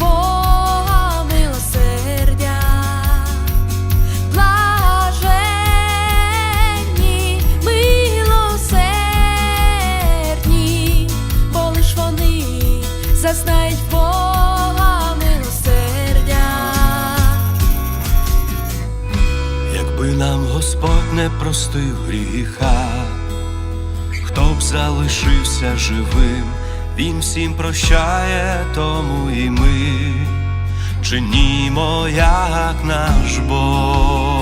Бога милосердя. Блаженні, милосердні, бо вони зазнають Бога милосердя. Якби нам Господь не простив гріха, хто б залишився живим, Він всім прощає, тому і ми чинімо, як наш Бог.